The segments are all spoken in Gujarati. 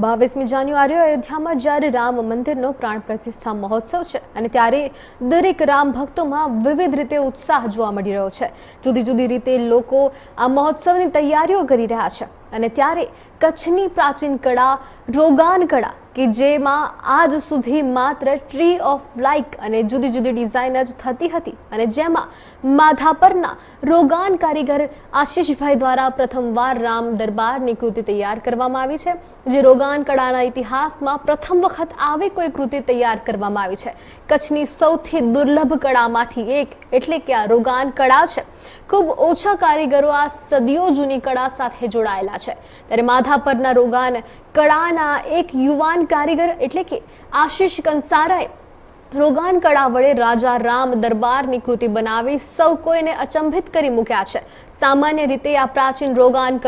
બાવીસમી જાન્યુઆરી અયોધ્યામાં જ્યારે રામ મંદિરનો પ્રાણ પ્રતિષ્ઠા મહોત્સવ છે અને ત્યારે દરેક રામ ભક્તોમાં વિવિધ રીતે ઉત્સાહ જોવા મળી રહ્યો છે. જુદી જુદી રીતે લોકો આ મહોત્સવની તૈયારીઓ કરી રહ્યા છે અને ત્યારે કચ્છની પ્રાચીન કળા, રોગાન કળા કે જેમાં આજ સુધી માત્ર ટ્રી ઓફ લાઇક અને જુદી જુદી ડિઝાઇન જ થતી હતી અને જેમાં માધાપરના રોગાન કારીગર આશીષભાઈ દ્વારા પ્રથમવાર રામ દરબારની કૃતિ તૈયાર કરવામાં આવી છે. જે રોગાન કળાના ઇતિહાસમાં પ્રથમ વખત આવી કોઈ કૃતિ તૈયાર કરવામાં આવી છે. કચ્છની સૌથી દુર્લભ કળામાંથી એક, એટલે કે આ રોગાન કળા છે. ખૂબ ઓછા કારીગરો આ સદીઓ જૂની કળા સાથે જોડાયેલા છે. ત્યારે માધાપરના રોગાન કળાના એક યુવાન કારીગર એટલે કે આશીષ કંસારાએ રોગાન વડે રાજા રામ દરબારની કૃતિ બનાવી સૌ કોઈને અચંભિત કરી મૂક્યા છે. સામાન્ય રીતે આ પ્રાચીન રોગાન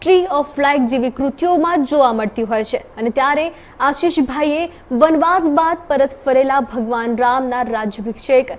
ટ્રી ઓફ લાઈફ જેવી કૃતિઓમાં જોવા મળતી હોય છે અને ત્યારે આશીષભાઈએ વનવાસ બાદ પરત ફરેલા ભગવાન રામના રાજ્યાભિષેક,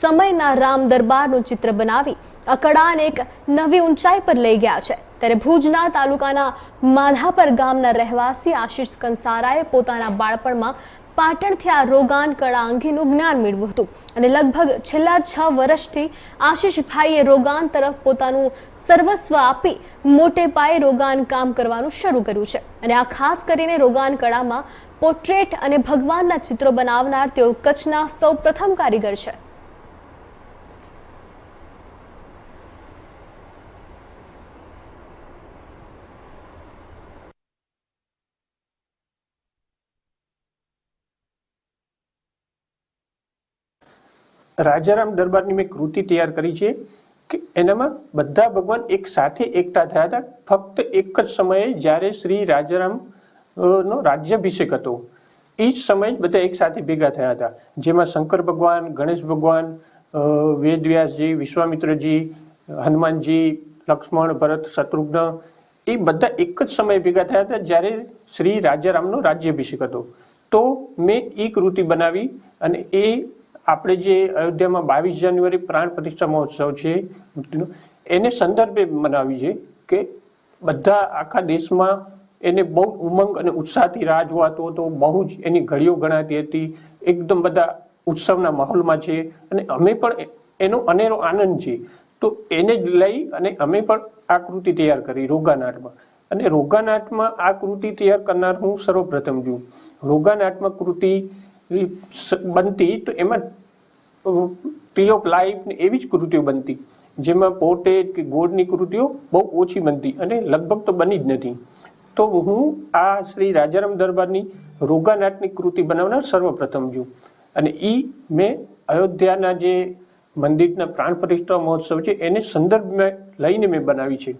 સમયના રામ દરબારનું ચિત્ર બનાવી, આ એક નવી ઊંચાઈ પર લઈ ગયા છે. ત્યારે ભુજના તાલુકાના માધાપર ગામના રહેવાસી આશીષ કંસારાએ પોતાના બાળપણમાં પાટણથી આ રોગાન કળા અંગેનું જ્ઞાન મેળવ્યું હતું. અને લગભગ છેલ્લા છ વર્ષથી આશીષભાઈએ રોગાન તરફ પોતાનું સર્વસ્વ આપી મોટે પાયે રોગાન કામ કરવાનું શરૂ કર્યું છે. અને આ ખાસ કરીને રોગાન કળામાં પોર્ટ્રેટ અને ભગવાનના ચિત્રો બનાવનાર તેઓ કચ્છના સૌ પ્રથમ કારીગર છે. રાજારામ દરબારની મેં કૃતિ તૈયાર કરી છે કે એનામાં બધા ભગવાન એક સાથે એકઠા થયા હતા. ફક્ત એક જ સમયે જ્યારે શ્રી રાજારામ નો રાજ્યાભિષેક હતો, એ જ સમયે જ બધા એક સાથે ભેગા થયા હતા. જેમાં શંકર ભગવાન, ગણેશ ભગવાન વેદવ્યાસજી, વિશ્વામિત્રજી, હનુમાનજી, લક્ષ્મણ, ભરત, શત્રુઘ્ન, એ બધા એક જ સમયે ભેગા થયા હતા જ્યારે શ્રી રાજારામનો રાજ્યાભિષેક હતો. તો મેં એ કૃતિ બનાવી અને એ આપણે જે અયોધ્યામાં બાવીસ જાન્યુઆરી પ્રાણ પ્રતિષ્ઠા મહોત્સવ છે, એને સંદર્ભે મનાવી છે કે બધા આખા દેશમાં એને બહુ ઉમંગ અને ઉત્સાહથી રાહ જોવાતો હતો, બહુ જ એની ઘડીઓ ગણાતી હતી, એકદમ બધા ઉત્સવના માહોલમાં છે અને અમે પણ એનો અનેરો આનંદ છે. તો એને જ લઈ અને અમે પણ આ કૃતિ તૈયાર કરી રોગાનાટમાં અને રોગાનાટમાં આ કૃતિ તૈયાર કરનાર હું સર્વપ્રથમ છું. રોગાનાટમાં કૃતિ બનતી તો એમાં ટ્રી ઓફ લાઈફ એવી જ કૃતિઓ બનતી. જેમાં પોર્ટેજ કે ગોળની કૃતિઓ બહુ ઓછી બનતી અને લગભગ તો બની જ નથી. તો હું આ શ્રી રાજારામ દરબારની રોગાનાટની કૃતિ બનાવનાર સર્વપ્રથમ છું. અને એ મેં અયોધ્યાના જે મંદિરના પ્રાણ પ્રતિષ્ઠા મહોત્સવ છે, એને સંદર્ભમાં લઈને મેં બનાવી છે.